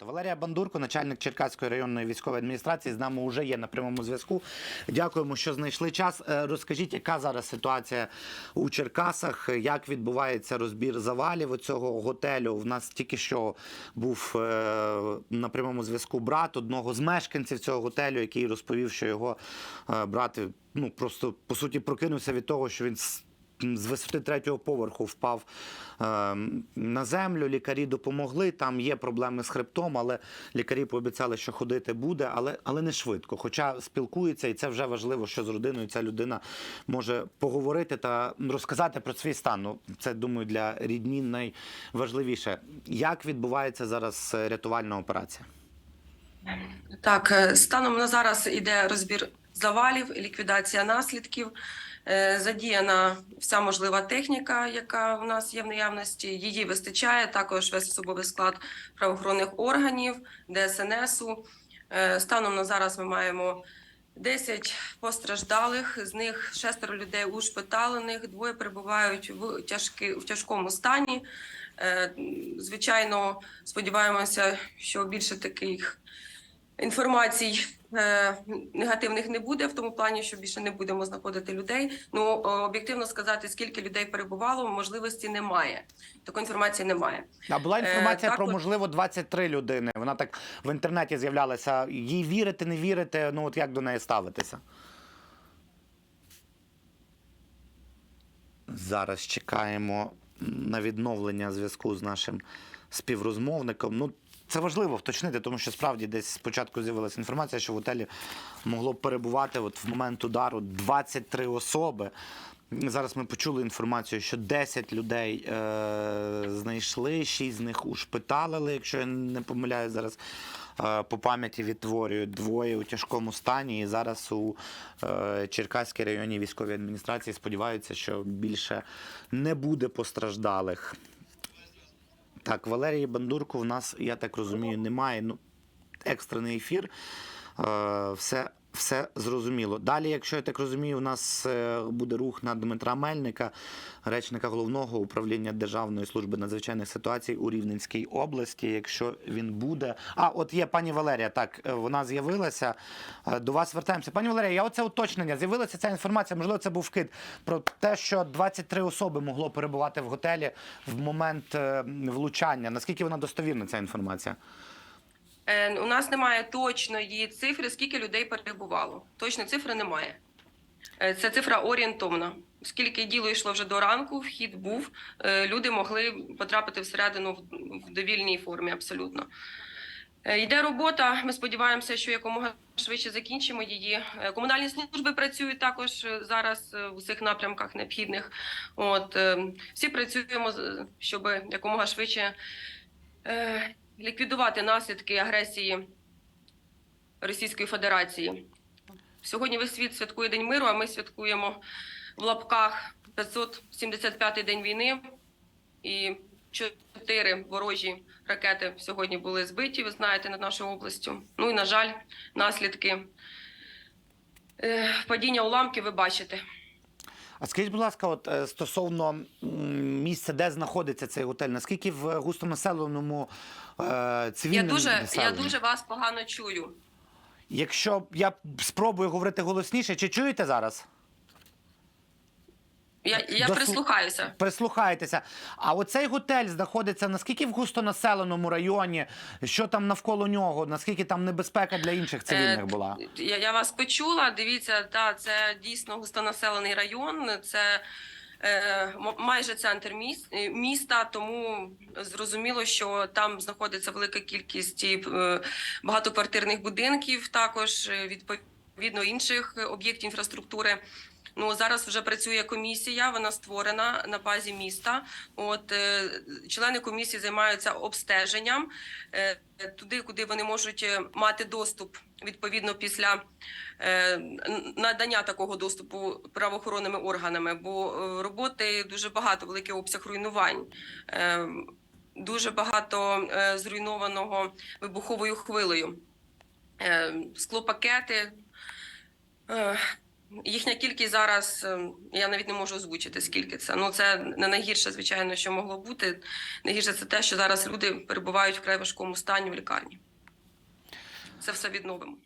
багато. Валерія Бандурко, начальник Черкаської районної військової адміністрації, з нами вже є на прямому зв'язку. Дякуємо, що знайшли час. Е, Розкажіть, яка зараз ситуація у Черкасах? Як відбувається розбір завалів цього готелю? В нас тільки що був е, на прямому зв'язку брат одного з мешканців цього готелю, який розповів, що його е, брат ну просто по суті прокинувся від того, що він з висоти третього поверху впав е, на землю. Лікарі допомогли. Там є проблеми з хребтом, але лікарі пообіцяли, що ходити буде, але, але не швидко. Хоча спілкується, і це вже важливо, що з родиною ця людина може поговорити та розказати про свій стан. Ну, це думаю для рідні найважливіше. Як відбувається зараз е, рятувальна операція? Так, е, станом на зараз іде розбір завалів, ліквідація наслідків. Е, Задіяна вся можлива техніка, яка в нас є в наявності. Її вистачає. Також весь особовий склад правоохоронних органів, ДСНСу. Е, Станом на зараз ми маємо 10 постраждалих. З них шестеро людей ушпиталених, двоє перебувають в тяжки в тяжкому стані. Е, Звичайно, сподіваємося, що більше таких інформацій е, негативних не буде, в тому плані, що більше не будемо знаходити людей. Ну об'єктивно сказати, скільки людей перебувало, можливості немає. Такої інформації немає. А була Е, інформація так про от- можливо 23 людини. Вона так в інтернеті з'являлася. Їй вірити, не вірити. Ну от як до неї ставитися? Зараз чекаємо на відновлення зв'язку з нашим співрозмовником. Ну, це важливо вточнити, тому що справді десь спочатку з'явилася інформація, що в готелі могло перебувати от в момент удару 23 особи. Зараз ми почули інформацію, що 10 людей е, знайшли, 6 з них ушпиталили, якщо я не помиляюсь зараз. е, По пам'яті відтворюю двоє у тяжкому стані. І зараз у е, Черкаській районній військовій адміністрації сподіваються, що більше не буде постраждалих. Так, Валерії Бандурко в нас, я так розумію, немає. Ну, екстрений ефір. Е, все, все зрозуміло. Далі, якщо я так розумію, у нас е, буде рух на Дмитра Мельника, речника головного управління Державної служби надзвичайних ситуацій у Рівненській області. Якщо він буде. А, от є пані Валерія, так, е, вона з'явилася. До вас вертаємося. Пані Валерія, я оце уточнення. З'явилася ця інформація, можливо, це був вкид про те, що 23 особи могло перебувати в готелі в момент влучання. Наскільки вона достовірна, ця інформація? Е, У нас немає точної цифри, скільки людей перебувало. Точної цифри немає. Це цифра орієнтовна. Скільки діло йшло вже до ранку, вхід був, е, люди могли потрапити всередину в- довільній формі абсолютно. Е, Йде робота. Ми сподіваємося, що якомога швидше закінчимо її. Комунальні служби працюють також зараз в усіх напрямках необхідних. От всі працюємо, щоб якомога швидше ліквідувати наслідки агресії Російської Федерації. Сьогодні весь світ святкує День миру, а ми святкуємо в лапках 575-й день війни. І чотири ворожі ракети сьогодні були збиті, ви знаєте, над нашою областю. Ну і, на жаль, наслідки е, падіння уламків ви бачите. А скажіть, будь ласка, от е, стосовно місця, де знаходиться цей готель, наскільки в густонаселеному е, Я дуже населенні? я дуже вас погано чую. Якщо я спробую говорити голосніше, чи чуєте зараз? Я, я Дослу- прислухаюся. Прислухайтеся. А оцей готель знаходиться наскільки в густонаселеному районі? Що там навколо нього? Наскільки там небезпека для інших цивільних Е, була? Я, я вас почула. Дивіться, та це дійсно густонаселений район. Це е, майже центр міс- е, міста, тому зрозуміло, що там знаходиться велика кількість і, е, багатоквартирних будинків, також е, відповідно інших е, об'єктів інфраструктури. Ну зараз вже працює комісія. Вона створена на базі міста. От е, члени комісії займаються обстеженням е, туди, куди вони можуть е, мати доступ відповідно після надання такого доступу правоохоронними органами. Бо роботи дуже багато, великий обсяг руйнувань. Дуже багато зруйнованого вибуховою хвилею. Склопакети, Їхня кількість зараз ем, я навіть не можу озвучити, скільки це. Ну це не найгірше, звичайно, що могло бути. Найгірше це те, що зараз люди перебувають в край важкому стані в лікарні. Це все відновимо.